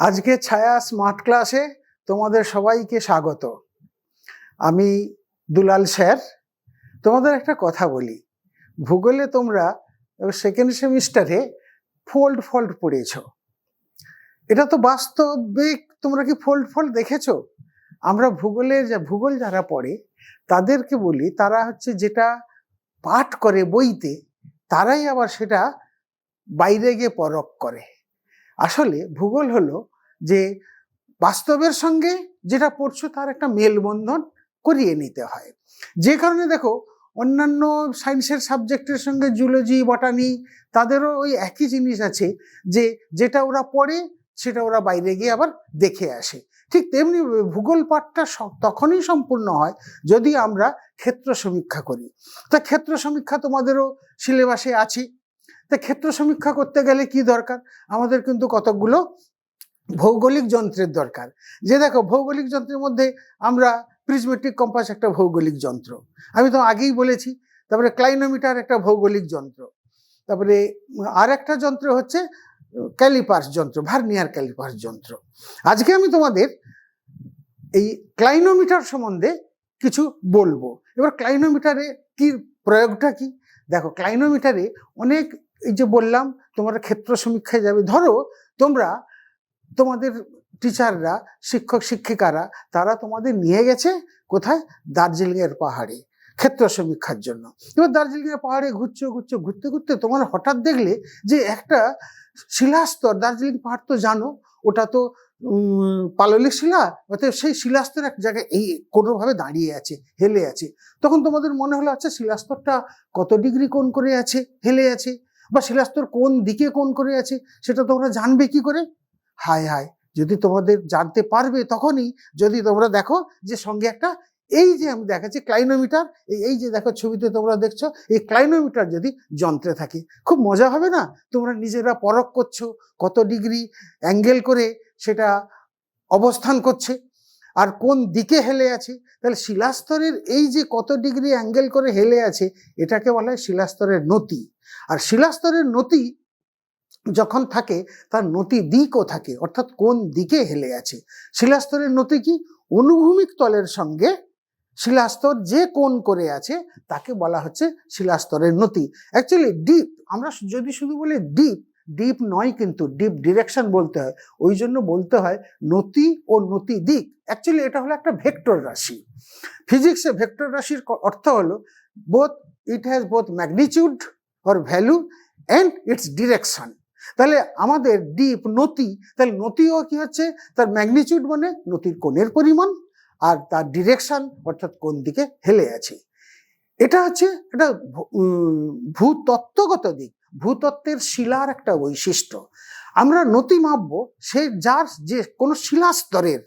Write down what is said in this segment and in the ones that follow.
আজকে ছায়া স্মার্ট ক্লাসে তোমাদের সবাইকে স্বাগত। আমি দুলাল স্যার। তোমাদের একটা কথা বলি। ভূগোলে তোমরা সেকেন্ড সেমিস্টারে ফোল্ড ফল্ট পড়েছ। এটা তো বাস্তবিক, তোমরা কি ফোল্ড ফল্ট দেখেছ? আমরা ভূগোলে যা, ভূগোল যারা পড়ে, তাদেরকে বলি, তারা হচ্ছে যেটা পাঠ করে বইতে, তারাই আবার সেটা বাইরে গিয়ে পরখ করে। আসলে ভূগোল হলো যে বাস্তবের সঙ্গে যেটা পড়ছো তার একটা মেলবন্ধন করিয়ে নিতে হয়। যে কারণে দেখো, অন্যান্য সায়েন্সের সাবজেক্টের সঙ্গে জুলজি বটানি তাদেরও ওই একই জিনিস আছে যে যেটা ওরা পড়ে সেটা ওরা বাইরে গিয়ে আবার দেখে আসে। ঠিক তেমনি ভূগোল পাঠটা তখনই সম্পূর্ণ হয় যদি আমরা ক্ষেত্র সমীক্ষা করি। তা ক্ষেত্র সমীক্ষা তোমাদেরও সিলেবাসে আছে। তা ক্ষেত্র সমীক্ষা করতে গেলে কি দরকার? আমাদের কিন্তু কতকগুলো ভৌগোলিক যন্ত্রের দরকার। যে দেখো, ভৌগোলিক যন্ত্রের মধ্যে আমরা প্রিজমেট্রিক কম্পাস একটা ভৌগোলিক যন্ত্র। আমি তো আগেই বলেছি, তারপরে ক্লাইনোমিটার একটা ভৌগোলিক যন্ত্র। তারপরে আর একটা যন্ত্র হচ্ছে ক্যালিপার্স যন্ত্র ভার্নিয়ার ক্যালিপার্স যন্ত্র। আজকে আমি তোমাদের এই ক্লাইনোমিটার সম্বন্ধে কিছু বলব। এবার ক্লাইনোমিটারে কি প্রয়োগটা কি? দেখো ক্লাইনোমিটারে অনেক এই যে বললাম, তোমরা ক্ষেত্র সমীক্ষায় যাবে। ধরো, তোমরা, তোমাদের টিচাররা শিক্ষক, শিক্ষিকারা, তারা তোমাদের নিয়ে গেছে কোথায়? দার্জিলিংয়ের পাহাড়ে ক্ষেত্র সমীক্ষার জন্য। এবার দার্জিলিংয়ের পাহাড়ে ঘুরছো ঘুরছো, ঘুরতে ঘুরতে তোমার হঠাৎ দেখলে যে একটা শিলাস্তর, দার্জিলিং পাহাড় তো জানো, ওটা তো পাললিক শিলা অর্থাৎ সেই শিলাস্তর এক জায়গায় এই কোনোভাবে দাঁড়িয়ে আছে, হেলে আছে। তখন তোমাদের মনে হলো আচ্ছা শিলাস্তরটা কত ডিগ্রি কোণ করে আছে, হেলে আছে? বা শিলাস্তর কোন দিকে কোণ করে আছে, সেটা তোমরা জানবে কি করে? হায় হায়, যদি তোমাদের জানতে পারবে তখনই, যদি তোমরা দেখো যে সঙ্গে একটা, এই যে আমি দেখাচ্ছি ক্লাইনোমিটার, এই এই যে দেখো ছবিতে তোমরা দেখছ, এই ক্লাইনোমিটার যদি যন্ত্রে থাকে, খুব মজা হবে না? তোমরা নিজেরা পরখ করছ, কত ডিগ্রি অ্যাঙ্গেল করে সেটা অবস্থান করছে। আর কোন দিকে হেলে আছে? তাহলে শিলাস্তরের এই যে কত ডিগ্রি অ্যাঙ্গেল করে হেলে আছে, এটাকে বলা হয় শিলাস্তরের নতি। আর শিলাস্তরের নতি যখন থাকে, তার নতি দিকও থাকে, অর্থাৎ কোন দিকে হেলে আছে। শিলাস্তরের নতি কি? অনুভূমিক তলের সঙ্গে শিলাস্তর যে কোণ করে আছে, তাকে বলা হচ্ছে শিলাস্তরের নতি। অ্যাকচুয়ালি ডিপ আমরা যদি শুধু বলি ডিপ ডিপ নয় কিন্তু ডিপ ডিরেকশন বলতে হয়। ওই জন্য বলতে হয় নতি ও নতি দিক। অ্যাকচুয়ালি এটা হলো একটা ভেক্টর রাশি। ফিজিক্সে ভেক্টর রাশির অর্থ হলো both it has both magnitude or value and its direction তাহলে আমাদের ডিপ নতি তাহলে নতিও কি হচ্ছে? তার ম্যাগনিচিউড মানে নতির কোণের পরিমাণ আর তার ডিরেকশন অর্থাৎ কোন দিকে হেলে আছে। এটা হচ্ছে উম, ভূতত্ত্বগত দিক। ভূতত্ত্বের শিলার একটা বৈশিষ্ট্য। আমরা নতি মাপবো সে যার যে কোনো শিলাস্তরের।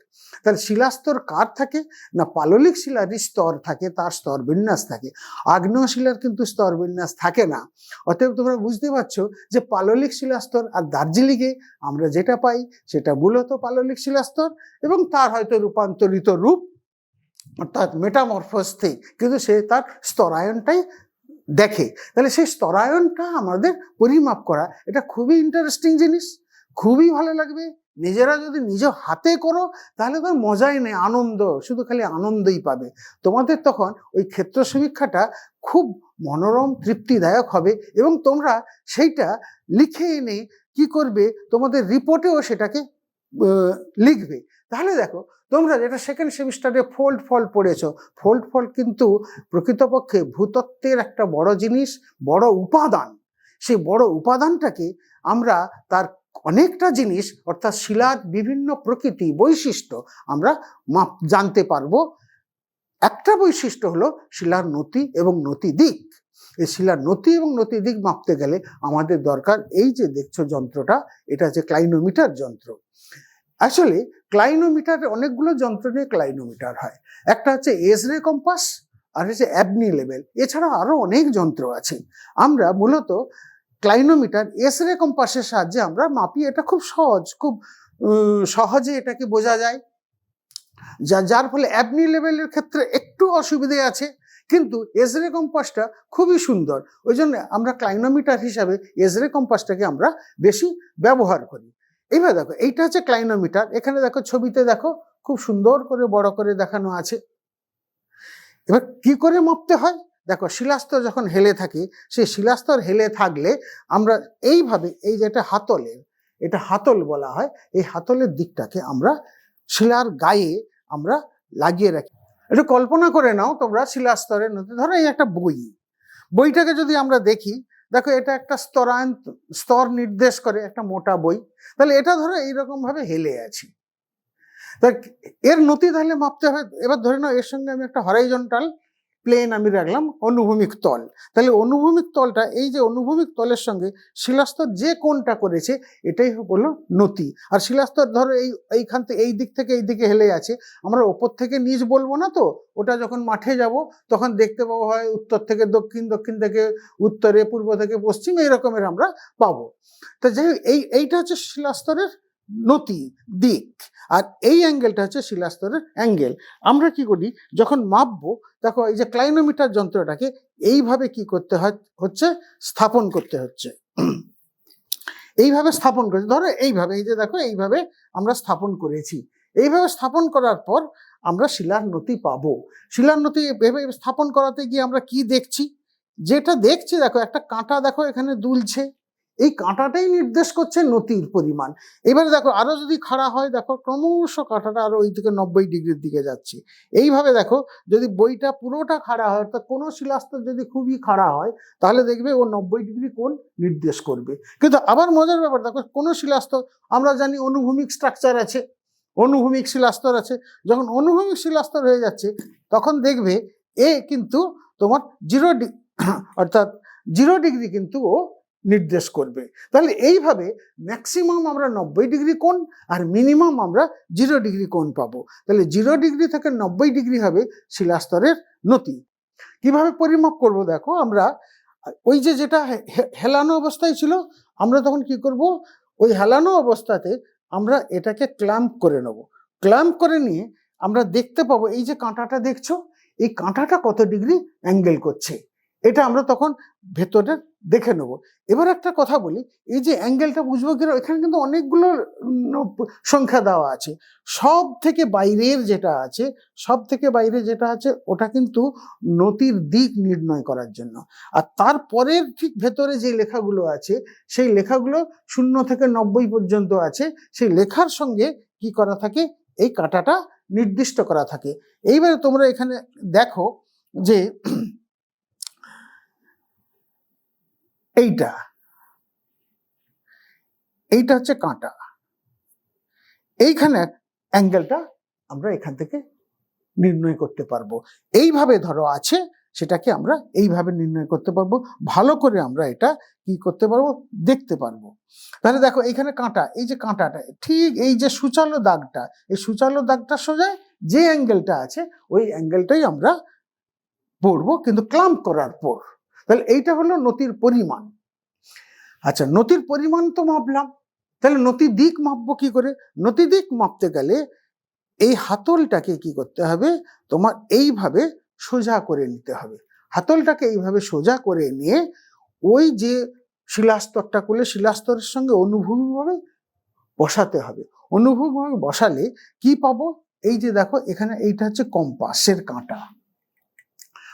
তাহলে শিলাস্তর কার থাকে? না পাললিক শিলার স্তর থাকে, তার স্তর বিন্যাস থাকে। আগ্নেয় শিলার কিন্তু স্তর বিন্যাস থাকে না। অতএব তোমরা বুঝতে পারছ যে পাললিক শিলাস্তর আর দার্জিলিংয়ে আমরা যেটা পাই সেটা মূলত পাললিক শিলাস্তর এবং তার হয়তো রূপান্তরিত রূপ অর্থাৎ মেটামরফোস থেকে কিন্তু সে তার স্তরায়নটাই দেখে। তাহলে সেই স্তরায়নটা আমাদের পরিমাপ করা, এটা খুবই ইন্টারেস্টিং জিনিস, খুবই ভালো লাগবে। নিজেরা যদি নিজ হাতে করো, তাহলে তো মজাই নেই, আনন্দ, শুধু খালি আনন্দই পাবে। তোমাদের তখন ওই ক্ষেত্র সমীক্ষাটা খুব মনোরম, তৃপ্তিদায়ক হবে এবং তোমরা সেইটা লিখে এনে কি করবে, তোমাদের রিপোর্টেও সেটাকে লিখবে। তাহলে দেখো, তোমরা যেটা সেকেন্ড সেমিস্টারে ফোল্ড ফল পড়েছ ফোল্ড ফল কিন্তু প্রকৃতপক্ষে ভূতত্ত্বের একটা বড় জিনিস, বড় উপাদান। সেই বড় উপাদানটাকে আমরা তার অনেকটা জিনিস, অর্থাৎ শিলার বিভিন্ন প্রকৃতি বৈশিষ্ট্য আমরা মাপ, জানতে পারব। একটা বৈশিষ্ট্য হলো শিলার নতি এবং নতি দিক। এই শিলার নতি এবং নতি দিক মাপতে গেলে আমাদের দরকার এই যে দেখছ যন্ত্রটা, এটা হচ্ছে ক্লাইনোমিটার যন্ত্র। আসলে ক্লাইনোমিটার অনেকগুলো যন্ত্র নিয়ে ক্লাইনোমিটার হয়। একটা হচ্ছে এজরে কম্পাস আর হচ্ছে অ্যাবনি লেভেল এছাড়া আরও অনেক যন্ত্র আছে। আমরা মূলত ক্লাইনোমিটার এসরে কম্পাসের সাহায্যে আমরা মাপি। এটা খুব সহজ, খুব সহজে এটাকে বোঝা যায়। যা, যার ফলে অ্যাবনি লেভেলের ক্ষেত্রে একটু অসুবিধে আছে, কিন্তু এজরে কম্পাসটা খুবই সুন্দর। ওই জন্য আমরা ক্লাইনোমিটার হিসাবে এজরে কম্পাসটাকে আমরা বেশি ব্যবহার করি। এইভাবে দেখো, এইটা হচ্ছে ক্লাইনোমিটার এখানে দেখো, ছবিতে দেখো, খুব সুন্দর করে, বড় করে দেখানো আছে। এবার কি করে মাপতে হয়? দেখো, শিলাস্তর যখন হেলে থাকে, সেই শিলাস্তর হেলে থাকলে আমরা এইভাবে, এই যে যেটা হাতলের এটা হাতল বলা হয়, এই হাতলের দিকটাকে আমরা শিলার গায়ে আমরা লাগিয়ে রাখি। একটু কল্পনা করে নাও তোমরা শিলাস্তরের মধ্যে। ধরো, এই একটা বই। বইটাকে যদি আমরা দেখি দেখো, এটা একটা স্তরায়ন স্তর নির্দেশ করে একটা মোটা বই। তাহলে এটা ধরো এইরকমভাবে হেলে আছে। তা এর নতি তাহলে মাপতে হবে। এবার ধরে নাও, এর সঙ্গে আমি একটা হরাইজন্টাল প্লেন আমি রাখলাম অনুভূমিক তল। তাহলে অনুভূমিক তলটা, এই যে অনুভূমিক তলের সঙ্গে শিলাস্তর যে কোনটা করেছে, এটাই হলো নতি। আর শিলাস্তর ধরো এই, এইখান থেকে এই দিক থেকে এই দিকে হেলে আছে আমরা ওপর থেকে নিচ বলব না তো? ওটা যখন মাঠে যাব, তখন দেখতে পাবো হয় উত্তর থেকে দক্ষিণ দক্ষিণ থেকে উত্তরে, পূর্ব থেকে পশ্চিম এই রকমের আমরা পাবো। তো যাই এই, এইটা হচ্ছে শিলাস্তরের নতি, দিক। আর এই অ্যাঙ্গেলটা হচ্ছে শিলাস্তরের অ্যাঙ্গেল আমরা কি করি? যখন মাপবো, দেখো এই যে ক্লাইনোমিটার যন্ত্রটাকে এইভাবে কি করতে হয়? হচ্ছে স্থাপন করতে হচ্ছে। এইভাবে স্থাপন করেছি। ধরো এইভাবে, এই যে দেখো এইভাবে আমরা স্থাপন করেছি। এইভাবে স্থাপন করার পর আমরা শিলার নতি পাবো। শিলার নতি ভেবে স্থাপন করাতে গিয়ে আমরা কি দেখছি? যেটা দেখছি, দেখো একটা কাঁটা দেখো এখানে দুলছে। এই কাঁটাটাই নির্দেশ করছে নতির পরিমাণ। এবারে দেখো, আরও যদি খাড়া হয়, দেখো, ক্রমশ কাঁটাটা আরও ওই দিকে নব্বই ডিগ্রির দিকে যাচ্ছে। এইভাবে দেখো, যদি বইটা পুরোটা খাড়া হয়, অর্থাৎ কোনো শিলাস্তর যদি খুবই খাড়া হয়, তাহলে দেখবে ও নব্বই ডিগ্রি কোণ নির্দেশ করবে। কিন্তু আবার মজার ব্যাপার, দেখো, কোনো শিলাস্তর, আমরা জানি অনুভূমিক স্ট্রাকচার আছে, অনুভূমিক শিলাস্তর আছে, যখন অনুভূমিক শিলাস্তর হয়ে যাচ্ছে, তখন দেখবে এ কিন্তু তোমার জিরো অর্থাৎ জিরো ডিগ্রি কিন্তু ও নির্দেশ করবে। তাহলে এইভাবে ম্যাক্সিমাম আমরা নব্বই ডিগ্রি কোণ আর মিনিমাম আমরা জিরো ডিগ্রি কোণ পাবো। তাহলে জিরো ডিগ্রি থেকে নব্বই ডিগ্রি হবে শিলাস্তরের নতি। কীভাবে পরিমাপ করব দেখো, আমরা ওই যে যেটা হেলানো অবস্থায় ছিল, আমরা তখন কি করব? ওই হেলানো অবস্থাতে আমরা এটাকে ক্ল্যাম্প করে নেব। ক্ল্যাম্প করে নিয়ে আমরা দেখতে পাবো, এই যে কাঁটাটা দেখছ, এই কাঁটাটা কত ডিগ্রি অ্যাঙ্গেল করছে? এটা আমরা তখন ভেতরে দেখে নেব। এবার একটা কথা বলি, এই যে অ্যাঙ্গেলটা বুঝব কিনা এখানে কিন্তু অনেকগুলো সংখ্যা দেওয়া আছে। সব থেকে বাইরের যেটা আছে সব থেকে বাইরে যেটা আছে, ওটা কিন্তু নতির দিক নির্ণয় করার জন্য। আর তারপরের ঠিক ভেতরে যে লেখাগুলো আছে, সেই লেখাগুলো শূন্য থেকে নব্বই পর্যন্ত আছে, সেই লেখার সঙ্গে কি করা থাকে, এই কাঁটাটা নির্দিষ্ট করা থাকে। এইবারে তোমরা এখানে দেখো যে এইটা। এইটা হচ্ছে কাঁটা। এইখানে অ্যাঙ্গেলটা আমরা এখান থেকে নির্ণয় করতে পারব। এইভাবে ধরো আছে, সেটাকে আমরা এইভাবে নির্ণয় করতে পারব। ভালো করে আমরা এটা কি করতে পারব? দেখতে পারব। তাহলে দেখো, এইখানে কাঁটা, এই যে কাঁটাটা, ঠিক এই যে সুচালো দাগটা, এই সুচালো দাগটা সোজায় যে অ্যাঙ্গেলটা আছে, ওই অ্যাঙ্গেলটাই আমরা পড়ব, কিন্তু ক্লাম্প করার পর। তাহলে এইটা হলো নতির পরিমাণ। আচ্ছা নতির পরিমাণ তো মাপলাম। তাহলে নতি দিক মাপবো কি করে? নতি দিক মাপতে গেলে এই হাতলটাকে কি করতে হবে? তোমার এইভাবে সোজা করে নিতে হবে। হাতলটাকে এইভাবে সোজা করে নিয়ে ওই যে শিলাস্তরটা করলে শিলাস্তরের সঙ্গে অনুভূমিকভাবে বসাতে হবে। অনুভূমিকভাবে বসালে কি পাবো? এই যে দেখো, এখানে এইটা হচ্ছে কম্পাসের কাঁটা।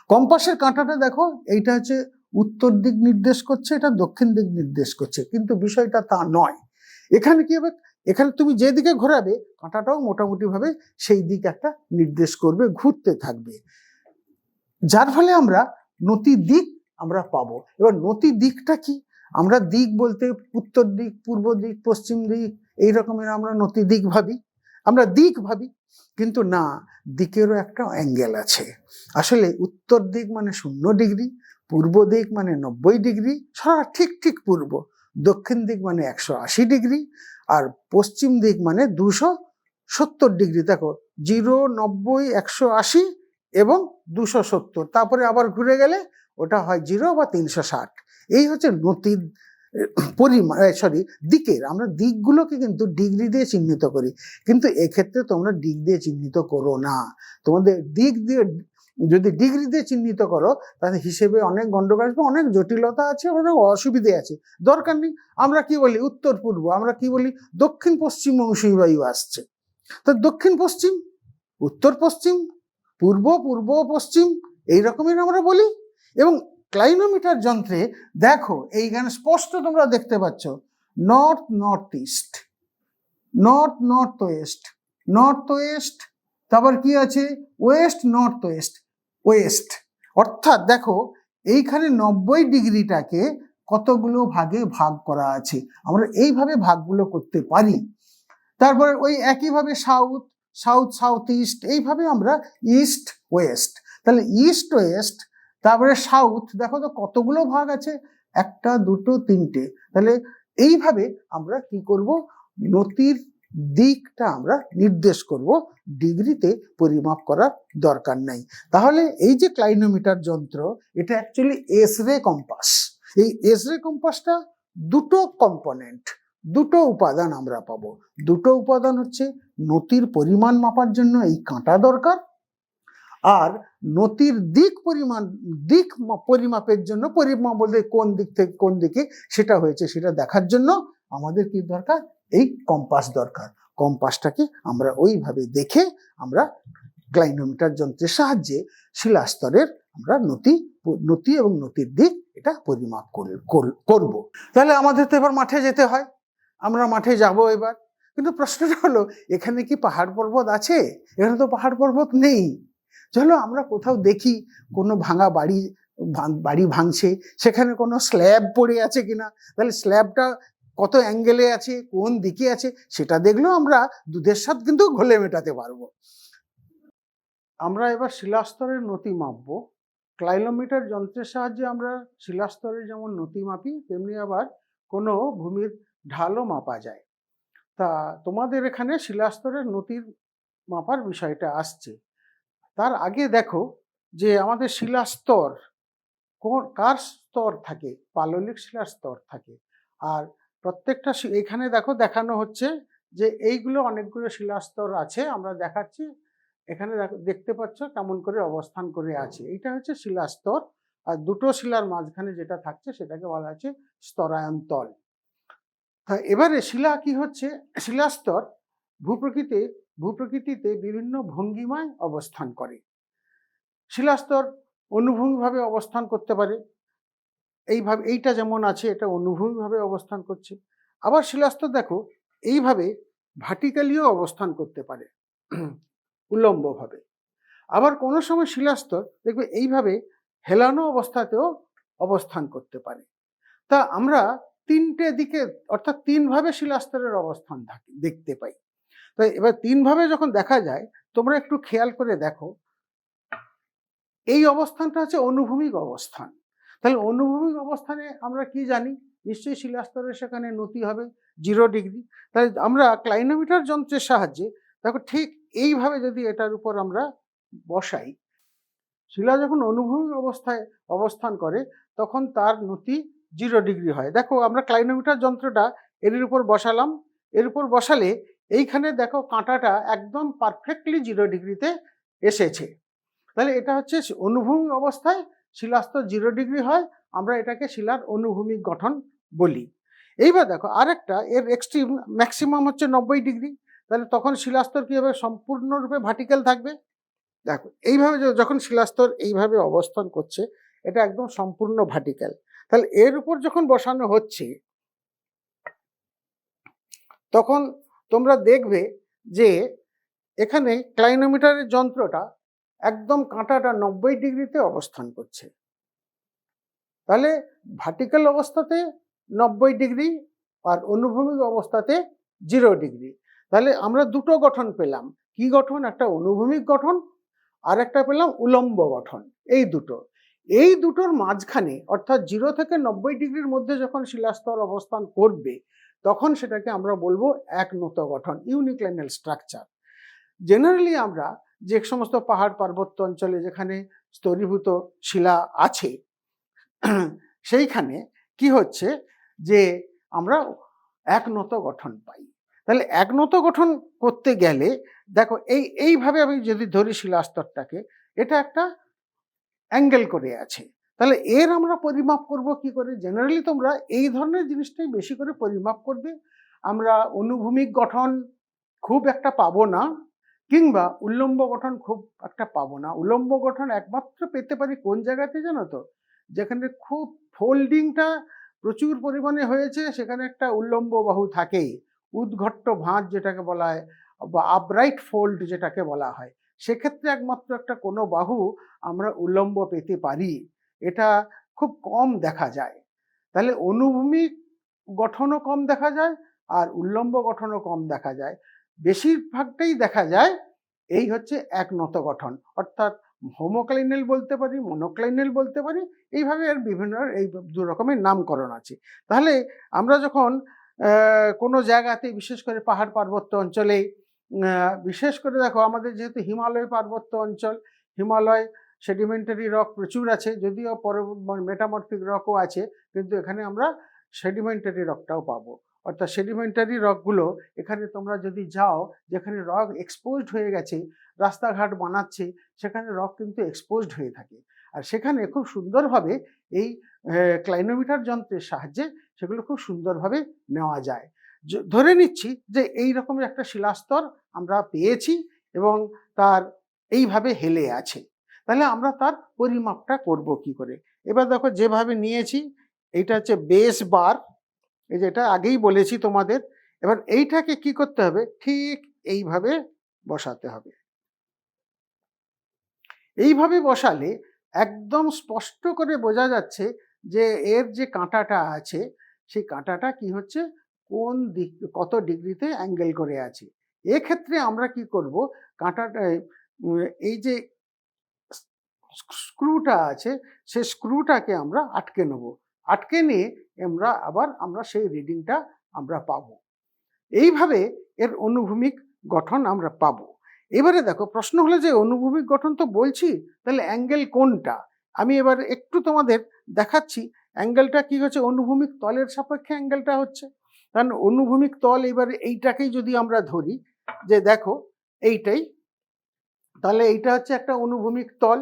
কম্পাসের কাঁটাটা দেখো, এইটা হচ্ছে উত্তর দিক নির্দেশ করছে, এটা দক্ষিণ দিক নির্দেশ করছে। কিন্তু বিষয়টা তা নয়। এখানে কি হবে? এখানে তুমি যেদিকে ঘোরাবে, কাঁটাটাও মোটামুটি ভাবে সেই দিক একটা নির্দেশ করবে, ঘুরতে থাকবে। যার ফলে আমরা নতি দিক আমরা পাবো। এবার নতি দিকটা কি? আমরা দিক বলতে উত্তর দিক, পূর্ব দিক, পশ্চিম দিক, এই রকমের আমরা নতি দিক ভাবি। আমরা দিক ভাবি, কিন্তু না, দিকেরও একটা অ্যাঙ্গেল আছে। আসলে উত্তর দিক মানে শূন্য ডিগ্রি, পূর্ব দিক মানে নব্বই ডিগ্রি সারা ঠিক ঠিক পূর্ব। দক্ষিণ দিক মানে একশো আশি ডিগ্রি, আর পশ্চিম দিক মানে দুশো সত্তর ডিগ্রি। দেখো, জিরো, নব্বই, একশো আশি এবং দুশো সত্তর। তারপরে আবার ঘুরে গেলে ওটা হয় জিরো বা তিনশো ষাট। এই হচ্ছে নতির পরিমাণ সরি দিকের। আমরা দিকগুলোকে কিন্তু ডিগ্রি দিয়ে চিহ্নিত করি। কিন্তু এক্ষেত্রে তোমরা ডিগ দিয়ে চিহ্নিত করো না। তোমাদের দিক দিয়ে, যদি ডিগ্রি দিয়ে চিহ্নিত করো, তাহলে হিসেবে অনেক গন্ডগোল আসবে, অনেক জটিলতা আছে, অনেক অসুবিধে আছে। দরকার নেই, আমরা কি বলি? উত্তর পূর্ব। আমরা কি বলি? দক্ষিণ পশ্চিম মৌসুমী বায়ু আসছে। তো দক্ষিণ পশ্চিম, উত্তর পশ্চিম, পূর্ব পূর্ব পশ্চিম এই রকমের আমরা বলি। এবং ক্লাইনোমিটার যন্ত্রে দেখো, এইখানে স্পষ্ট তোমরা দেখতে পাচ্ছ, north north east, north north west north west, তারপর কি আছে? West north west west. অর্থাৎ দেখো, এইখানে নব্বই ডিগ্রিটাকে কতগুলো ভাগে ভাগ করা আছে? আমরা এইভাবে ভাগগুলো করতে পারি। তারপরে ওই একইভাবে সাউথ সাউথ সাউথ ইস্ট, এইভাবে আমরা ইস্ট, ওয়েস্ট। তাহলে ইস্ট, ওয়েস্ট তারপরে সাউথ দেখো তো কতগুলো ভাগ আছে? একটা, দুটো, তিনটে। তাহলে এইভাবে আমরা কি করব? নতির দিকটা আমরা নির্দেশ করব। ডিগ্রিতে পরিমাপ করার দরকার নাই। তাহলে এই যে ক্লাইনোমিটার যন্ত্র, এটা অ্যাকচুয়ালি এস রে কম্পাস এই এস রে কম্পাসটা দুটো কম্পোনেন্ট দুটো উপাদান আমরা পাবো। দুটো উপাদান হচ্ছে নতির পরিমাণ মাপার জন্য এই কাঁটা দরকার আর নতির দিক পরিমাণ, দিক পরিমাপের জন্য পরিমাপ বলতে কোন দিক থেকে, কোন দিকে সেটা হয়েছে, সেটা দেখার জন্য আমাদের কি দরকার? এই কম্পাস দরকার। কম্পাসটাকে আমরা ওইভাবে দেখে আমরা ক্লাইনোমিটার যন্ত্রের সাহায্যে শিলাস্তরের আমরা নতি নতি এবং নতির দিক এটা পরিমাপ কর- কর- করব। তাহলে আমাদের তো এবার মাঠে যেতে হয়। আমরা মাঠে যাব এবার। কিন্তু প্রশ্নটা হলো, এখানে কি পাহাড় পর্বত আছে? এখানে তো পাহাড় পর্বত নেই। চলো আমরা কোথাও দেখি কোনো ভাঙা বাড়ি বাড়ি ভাঙছে, সেখানে কোনো স্ল্যাব পড়ে আছে কিনা? তাহলে স্ল্যাবটা কত অ্যাঙ্গেলে আছে, কোন দিকে আছে, সেটা দেখলেও আমরা দুধের স্বাদ কিন্তু ঘোলে মেটাতে পারব। আমরা এবার শিলাস্তরের নতি মাপবো। ক্লাইলোমিটার যন্ত্রের সাহায্যে আমরা শিলাস্তরের যেমন নতি মাপি, তেমনি আবার কোনো ভূমির ঢালও মাপা যায়। তা তোমাদের এখানে শিলাস্তরের নতির মাপার বিষয়টা আসছে। তার আগে দেখো যে আমাদের শিলাস্তর কোন, কার স্তর থাকে? পাললিক শিলার স্তর থাকে। আর প্রত্যেকটা এখানে দেখো দেখানো হচ্ছে যে এইগুলো অনেকগুলো শিলাস্তর আছে, আমরা দেখাচ্ছি। এখানে দেখো- দেখতে পাচ্ছ কেমন করে অবস্থান করে আছে। এটা হচ্ছে শিলাস্তর আর দুটো শিলার মাঝখানে যেটা থাকছে সেটাকে বলা হচ্ছে স্তরায়ন্তল এবারে শিলা কি হচ্ছে? শিলাস্তর ভূপ্রকৃতি ভূপ্রকৃতিতে বিভিন্ন ভঙ্গিমায় অবস্থান করে। শিলাস্তর অনুভূমিভাবে অবস্থান করতে পারে। এইভাবে, এইটা যেমন আছে, এটা অনুভূমিভাবে অবস্থান করছে। আবার শিলাস্তর দেখো, এইভাবে ভার্টিক্যালিও অবস্থান করতে পারে, উল্লম্বভাবে। আবার কোনো সময় শিলাস্তর দেখবে, এইভাবে হেলানো অবস্থাতেও অবস্থান করতে পারে। তা আমরা তিনটে দিকে, অর্থাৎ তিনভাবে শিলাস্তরের অবস্থান থাকে, দেখতে পাই। তাই এবার তিনভাবে যখন দেখা যায়, তোমরা একটু খেয়াল করে দেখো। এই অবস্থানটা হচ্ছে অনুভূমিক অবস্থান। তাহলে অনুভূমিক অবস্থানে আমরা কি জানি? নিশ্চয়ই শিলাস্তরের সেখানে নতি হবে জিরো ডিগ্রি তাই আমরা ক্লাইনোমিটার যন্ত্রের সাহায্যে দেখো ঠিক এইভাবে যদি এটার উপর আমরা বসাই, শিলা যখন অনুভূমিক অবস্থায় অবস্থান করে, তখন তার নতি জিরো ডিগ্রি হয়। দেখো আমরা ক্লাইনোমিটার যন্ত্রটা এর উপর বসালাম। এর উপর বসালে এইখানে দেখো কাঁটাটা একদম পারফেক্টলি জিরো ডিগ্রিতে এসেছে। তাহলে এটা হচ্ছে অনুভূমি অবস্থায় শিলাস্তর জিরো ডিগ্রি হয়, আমরা এটাকে শিলার অনুভূমিক গঠন বলি। এইবার দেখো আরেকটা, এর এক্সট্রিম ম্যাক্সিমাম হচ্ছে নব্বই ডিগ্রি তাহলে তখন শিলাস্তর কী হবে সম্পূর্ণরূপে ভার্টিক্যাল থাকবে? দেখো, এইভাবে যখন শিলাস্তর এইভাবে অবস্থান করছে, এটা একদম সম্পূর্ণ ভার্টিক্যাল তাহলে এর উপর যখন বসানো হচ্ছে, তখন তোমরা দেখবে যে এখানে ক্লাইনোমিটারের যন্ত্রটা একদম কাঁটাটা নব্বই ডিগ্রিতে অবস্থান করছে। তাহলে ভার্টিক্যাল অবস্থাতে নব্বই ডিগ্রি আর অনুভূমিক অবস্থাতে জিরো ডিগ্রি। তাহলে আমরা দুটো গঠন পেলাম। কি গঠন? একটা অনুভূমিক গঠন আর একটা পেলাম উলম্ব গঠন। এই দুটো। এই দুটোর মাঝখানে অর্থাৎ জিরো থেকে নব্বই ডিগ্রির মধ্যে যখন শিলাস্তর অবস্থান করবে তখন সেটাকে আমরা বলব এক নত গঠন ইউনিক্লাইনাল স্ট্রাকচার জেনারেলি আমরা যে সমস্ত পাহাড় পার্বত্য অঞ্চলে যেখানে স্তরীভূত শিলা আছে, সেইখানে কি হচ্ছে যে আমরা একনত গঠন পাই। তাহলে একনত গঠন করতে গেলে দেখো এই, এইভাবে আমি যদি ধরি শিলাস্তরটাকে, এটা একটা অ্যাঙ্গেল করে আছে। তাহলে এর আমরা পরিমাপ করব কি করে? জেনারেলি তোমরা এই ধরনের জিনিসটাই বেশি করে পরিমাপ করবে। আমরা অনুভূমিক গঠন খুব একটা পাবো না, কিংবা উল্লম্ব গঠন খুব একটা পাবো না। উল্লম্ব গঠন একমাত্র পেতে পারি কোন জায়গাতে জানো তো? যেখানে খুব ফোল্ডিংটা প্রচুর পরিমাণে হয়েছে, সেখানে একটা উল্লম্ব বাহু থাকেই। উদ্ঘট্ট ভাঁজ যেটাকে বলা হয়, বা আপরাইট ফোল্ড যেটাকে বলা হয়। সেক্ষেত্রে একমাত্র একটা কোনো বাহু আমরা উল্লম্ব পেতে পারি। এটা খুব কম দেখা যায়। তাহলে অনুভূমিক গঠনও কম দেখা যায় আর উল্লম্ব গঠনও কম দেখা যায়। বেশিরভাগটাই দেখা যায় এই হচ্ছে একনত গঠন। অর্থাৎ হোমোক্লাইনেল বলতে পারি, মনোক্লাইনাল বলতে পারি, এইভাবে এর বিভিন্ন এই দু রকমের নামকরণ আছে। তাহলে আমরা যখন কোনো জায়গাতে বিশেষ করে পাহাড় পার্বত্য অঞ্চলে বিশেষ করে দেখো আমাদের যেহেতু হিমালয় পার্বত্য অঞ্চল, হিমালয় সেডিমেন্টারি রক প্রচুর আছে, যদিও পর মেটামরফিক রকও আছে, কিন্তু এখানে আমরা সেডিমেন্টারি রকটাও পাবো। অর্থাৎ সেডিমেন্টারি রকগুলো এখানে তোমরা যদি যাও, যেখানে রক এক্সপোজড হয়ে গেছে, রাস্তাঘাট বানাচ্ছে, সেখানে রক কিন্তু এক্সপোজড হয়ে থাকে। আর সেখানে খুব সুন্দরভাবে এই ক্লাইনোমিটার যন্ত্রের সাহায্যে সেগুলো খুব সুন্দরভাবে নেওয়া যায়। ধরে নিচ্ছি যে এই রকমের একটা শিলাস্তর আমরা পেয়েছি এবং তার এইভাবে হেলে আছে। তাহলে আমরা তার পরিমাপটা করব কি করে? এবার দেখো যেভাবে নিয়েছি, এইটা হচ্ছে বেস বার এই যেটা আগেই বলেছি তোমাদের, এবার এইটাকে কি করতে হবে? ঠিক এইভাবে বসাতে হবে। এইভাবে বসালে একদম স্পষ্ট করে বোঝা যাচ্ছে যে এর যে কাঁটাটা আছে, সেই কাঁটাটা কি হচ্ছে? কোন দিক, কত ডিগ্রিতে অ্যাঙ্গেল করে আছে? এক্ষেত্রে আমরা কি করব? কাঁটাটা এই যে স্ক্রুটা আছে সেই স্ক্রুটাকে আমরা আটকে নেব। আটকে নিয়ে আমরা আবার, আমরা সেই রিডিংটা আমরা পাবো। এইভাবে এর অনুভূমিক গঠন আমরা পাবো। এবারে দেখো, প্রশ্ন হলো যে অনুভূমিক গঠন তো বলছি, তাহলে অ্যাঙ্গেল কোনটা? আমি এবার একটু তোমাদের দেখাচ্ছি, অ্যাঙ্গেলটা কি হচ্ছে? অনুভূমিক তলের সাপেক্ষে অ্যাঙ্গেলটা হচ্ছে। কারণ অনুভূমিক তল এবারে এইটাকেই যদি আমরা ধরি, যে দেখো, এইটাই, তাহলে এইটা হচ্ছে একটা অনুভূমিক তল।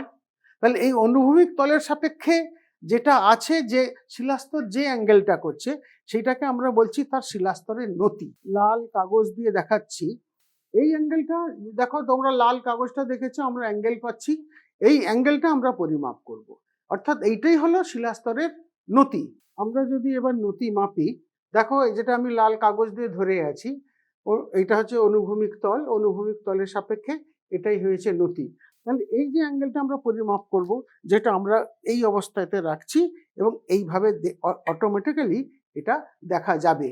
তাহলে এই অনুভূমিক তলের সাপেক্ষে যেটা আছে যে শিলাস্তর যে অ্যাঙ্গেলটা করছে সেটাকে আমরা বলছি তার শিলাস্তরের নতি। লাল কাগজ দিয়ে দেখাচ্ছি। এই অ্যাঙ্গেলটা, দেখো তোমরা লাল কাগজটা দেখেছ, আমরা অ্যাঙ্গেল পাচ্ছি। এই অ্যাঙ্গেলটা আমরা পরিমাপ করব। অর্থাৎ এইটাই হলো শিলাস্তরের নতি। আমরা যদি এবার নতি মাপি, দেখো এই যেটা আমি লাল কাগজ দিয়ে ধরে আছি, ও, এইটা হচ্ছে অনুভূমিক তল। অনুভূমিক তলের সাপেক্ষে এটাই হয়েছে নতি। তাহলে এই যে অ্যাঙ্গেলটা আমরা পরিমাপ করব, যেটা আমরা এই অবস্থাতে রাখছি এবং এইভাবে অটোমেটিক্যালি এটা দেখা যাবে।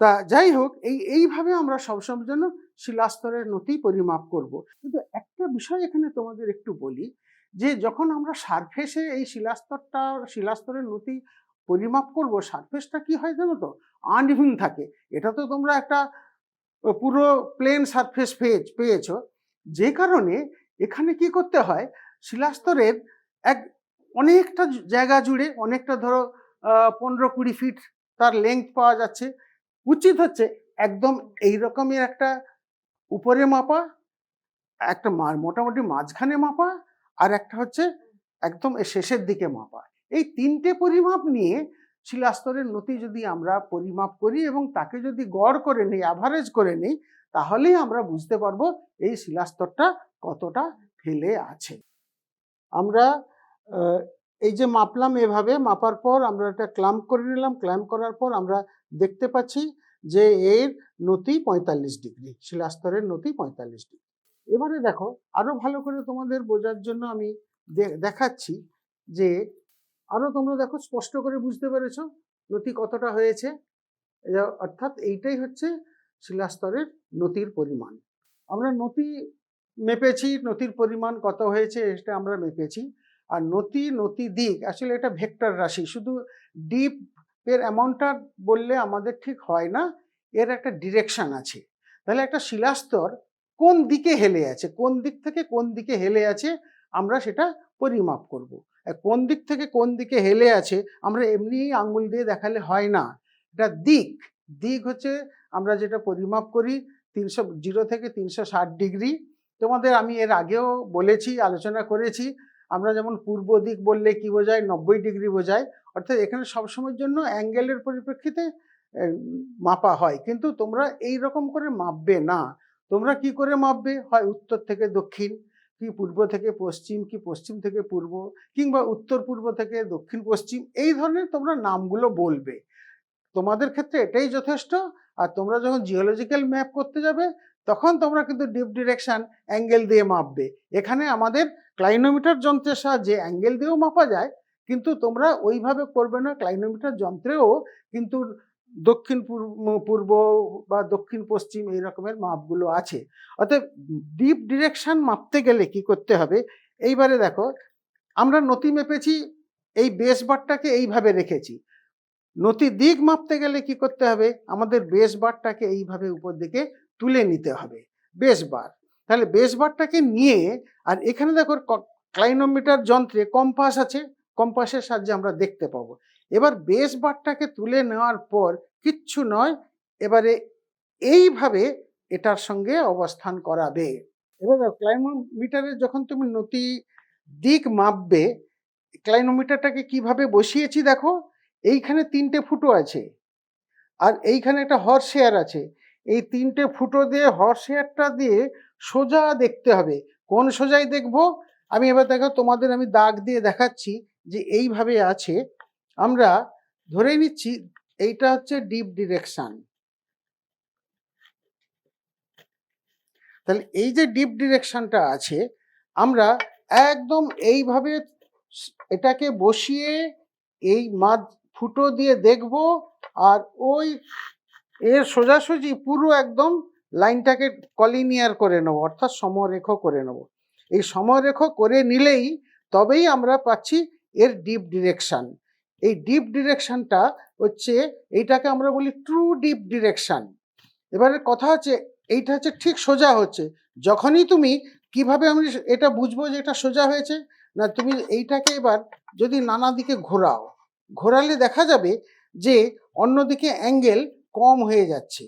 তা যাই হোক, এই, এইভাবে আমরা সবসময়ের জন্য শিলাস্তরের নতি পরিমাপ করব। কিন্তু একটা বিষয় এখানে তোমাদের একটু বলি, যে যখন আমরা সারফেসে এই শিলাস্তরটা, শিলাস্তরের নতি পরিমাপ করব সারফেসটা কি হয় জানো তো? আনইভিন থাকে। এটা তো তোমরা একটা পুরো প্লেন সারফেস পেয়েছ পেয়েছ। যে কারণে এখানে কি করতে হয়? শিলাস্তরের এক অনেকটা জায়গা জুড়ে অনেকটা ধরো পনেরো কুড়ি ফিট তার লেংথ পাওয়া যাচ্ছে। উচিত হচ্ছে একদম এই রকমের একটা উপরে মাপা, একটা মোটামুটি মাঝখানে মাপা আর একটা হচ্ছে একদম শেষের দিকে মাপা। এই তিনটে পরিমাপ নিয়ে শিলাস্তরের নতি যদি আমরা পরিমাপ করি এবং তাকে যদি গড় করে নিই অ্যাভারেজ করে নিই, তাহলেই আমরা বুঝতে পারব এই শিলাস্তরটা কতটা ফেলে আছে। আমরা এই যে মাপলাম এভাবে, মাপার পর আমরা এটা ক্লাম্প করে নিলাম। ক্ল্যাম্প করার পর আমরা দেখতে পাচ্ছি যে এর নতি পঁয়তাল্লিশ ডিগ্রি, শিলাস্তরের নতি পঁয়তাল্লিশ ডিগ্রি। এবারে দেখো, আরও ভালো করে তোমাদের বোঝার জন্য আমি দেখাচ্ছি যে আরও তোমরা দেখো স্পষ্ট করে বুঝতে পেরেছ নতি কতটা হয়েছে। অর্থাৎ এইটাই হচ্ছে শিলাস্তরের নতির পরিমাণ। আমরা নতি মেপেছি নতির পরিমাণ কত হয়েছে এটা আমরা মেপেছি। আর নতি নতি দিক, আসলে এটা ভেক্টর রাশি, শুধু ডিপ এর অ্যামাউন্টটা বললে আমাদের ঠিক হয় না, এর একটা ডিরেকশন আছে। তাহলে একটা শিলাস্তর কোন দিকে হেলে আছে, কোন দিক থেকে কোন দিকে হেলে আছে, আমরা সেটা পরিমাপ করব। কোন দিক থেকে কোন দিকে হেলে আছে, আমরা এমনি আঙ্গুল দিয়ে দেখালে হয় না। এটা দিক। দিক হচ্ছে আমরা যেটা পরিমাপ করি তিনশো, জিরো থেকে তিনশো ষাট ডিগ্রি। তোমাদের আমি এর আগেও বলেছি, আলোচনা করেছি, আমরা যেমন পূর্ব দিক বললে কি বোঝায়? নব্বই ডিগ্রি বোঝায়। অর্থাৎ এখানে সবসময়ের জন্য অ্যাঙ্গেলের পরিপ্রেক্ষিতে মাপা হয়। কিন্তু তোমরা এই রকম করে মাপবে না। তোমরা কি করে মাপবে? হয় উত্তর থেকে দক্ষিণ। কি পূর্ব থেকে পশ্চিম, কি পশ্চিম থেকে পূর্ব, কিংবা উত্তর পূর্ব থেকে দক্ষিণ পশ্চিম, এই ধরনের তোমরা নামগুলো বলবে। তোমাদের ক্ষেত্রে এটাই যথেষ্ট। আর তোমরা যখন জিওলজিক্যাল ম্যাপ করতে যাবে, তখন তোমরা কিন্তু ডিপ ডিরেকশন অ্যাঙ্গেল দিয়ে মাপবে। এখানে আমাদের ক্লাইনোমিটার যন্ত্রের সাহায্যে অ্যাঙ্গেল দিয়েও মাপা যায়, কিন্তু তোমরা ওইভাবে করবে না। ক্লাইনোমিটার যন্ত্রেও কিন্তু দক্ষিণ পূর্ব পূর্ব বা দক্ষিণ পশ্চিম এই রকমের মাপগুলো আছে। অতএব ডিপ ডিরেকশন মাপতে গেলে কি করতে হবে? এইবারে দেখো, আমরা নতি মেপেছি, এই বেস বারটাকে এইভাবে রেখেছি। নতি দিক মাপতে গেলে কি করতে হবে? আমাদের বেস বারটাকে এইভাবে উপর দিকে তুলে নিতে হবে বেস বার তাহলে বেস বারটাকে নিয়ে, আর এখানে দেখো ক্লাইনোমিটার যন্ত্রে কম্পাস আছে কম্পাসের সাহায্যে আমরা দেখতে পাবো। এবার বেস বারটাকে তুলে নেওয়ার পর কিচ্ছু নয়, এবারে এইভাবে এটার সঙ্গে অবস্থান করাবে। এবার দেখো, ক্লাইনোমিটারে যখন তুমি নতি দিক মাপবে, ক্লাইনোমিটারটাকে কীভাবে বসিয়েছি দেখো, এইখানে তিনটে ফুটো আছে আর এইখানে একটা হর্স হেয়ার আছে। এই তিনটে ফুটো দিয়ে হর্স হেয়ারটা দিয়ে সোজা দেখতে হবে। কোন সোজাই দেখব? আমি এবার দেখো, তোমাদের আমি দাগ দিয়ে দেখাচ্ছি যে এইভাবে আছে। আমরা ধরে নিচ্ছি এইটা হচ্ছে ডিপ ডিরেকশন তাহলে এই যে ডিপ ডিরেকশনটা আছে, আমরা একদম এইভাবে এটাকে বসিয়ে এই মাঝ, ফুটো দিয়ে দেখব আর ওই এর সোজাসুজি পুরো একদম লাইনটাকে কলিনিয়ার করে নেব, অর্থাৎ সমরেখ করে নেব। এই সমরেখ করে নিলেই তবেই আমরা পাচ্ছি এর ডিপ ডিরেকশন এই ডিপ ডিরেকশনটা হচ্ছে এইটাকে আমরা বলি ট্রু ডিপ ডিরেকশন এবারে কথা হচ্ছে এইটা হচ্ছে ঠিক সোজা হচ্ছে। যখনই তুমি কীভাবে আমি এটা বুঝব যে এটা সোজা হয়েছে? না, তুমি এইটাকে এবার যদি নানা দিকে ঘোরাও, ঘোরালে দেখা যাবে যে অন্যদিকে অ্যাঙ্গেল কম হয়ে যাচ্ছে।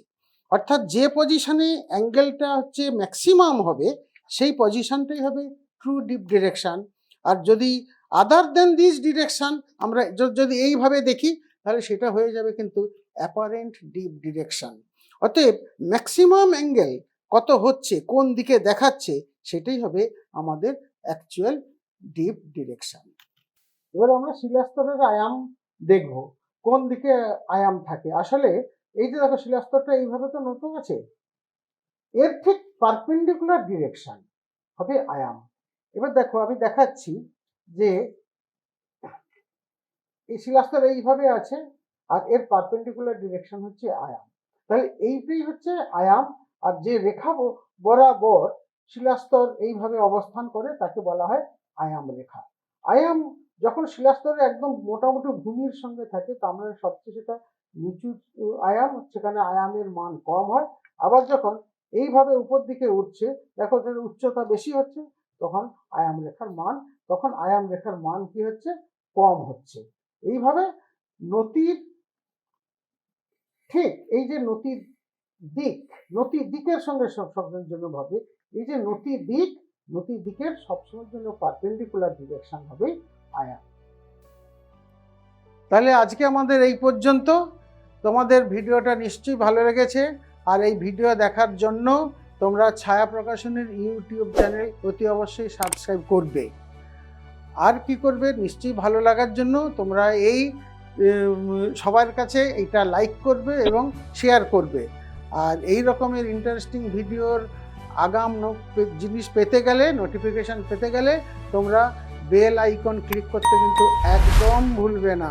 অর্থাৎ যে পজিশনে অ্যাঙ্গেলটা হচ্ছে ম্যাক্সিমাম হবে, সেই পজিশনটাই হবে ট্রু ডিপ ডিরেকশান আর যদি আদার দেন দিস ডিরেকশন আমরা যদি এইভাবে দেখি, তাহলে সেটা হয়ে যাবে কিন্তু অ্যাপারেন্ট ডিপ ডিরেকশন অতএব ম্যাক্সিমাম অ্যাঙ্গেল কত হচ্ছে, কোন দিকে দেখাচ্ছে, সেটাই হবে আমাদের অ্যাকচুয়াল ডিপ ডিরেকশন এবার আমরা শিলাস্তরের আয়াম দেখব, কোন দিকে আয়াম থাকে। আসলে এই যে দেখো শিলাস্তরটা এইভাবে তো নতুন আছে, এর ঠিক পারপেন্ডিকুলার ডিরেকশন হবে আয়াম। এবার দেখো আমি দেখাচ্ছি যে এই শিলাস্তর এইভাবে আছে আর এর পারপেন্ডিকুলার ডিরেকশন হচ্ছে আয়াম। তাহলে এইটাই হচ্ছে আয়াম আর যে রেখা বরাবর শিলাস্তর এইভাবে অবস্থান করে তাকে বলা হয় আয়াম রেখা। আয়াম যখন শিলাস্তরে একদম মোটামুটি ভূমির সঙ্গে থাকে তার মানে সবচেয়ে সেটা নিচু আয়াম, সেখানে আয়ামের মান কম হয়। আবার যখন এইভাবে উপর দিকে উঠছে, দেখো উচ্চতা বেশি হচ্ছে, তখন আয়াম রেখার মান তখন আয়াম রেখার মান কি হচ্ছে? কম হচ্ছে। এইভাবে নতির ঠিক এই যে নতির দিক নতি দিকের সঙ্গে সবসময়ের জন্য ভাবে, এই যে নতি দিক নতি দিকের সবসময়ের জন্য পারপেন্ডিকুলার ডিরেকশন হবে আয়াম। তাহলে আজকে আমাদের এই পর্যন্ত। তোমাদের ভিডিওটা নিশ্চয়ই ভালো লেগেছে। আর এই ভিডিও দেখার জন্য তোমরা ছায়া প্রকাশনের ইউটিউব চ্যানেল অতি অবশ্যই সাবস্ক্রাইব করবে। আর কি করবে? নিশ্চয়ই ভালো লাগার জন্য তোমরা এই সবার কাছে এটা লাইক করবে এবং শেয়ার করবে। আর এই রকমের ইন্টারেস্টিং ভিডিওর আগাম জিনিস পেতে গেলে নোটিফিকেশান পেতে গেলে তোমরা বেল আইকন ক্লিক করতে কিন্তু একদম ভুলবে না।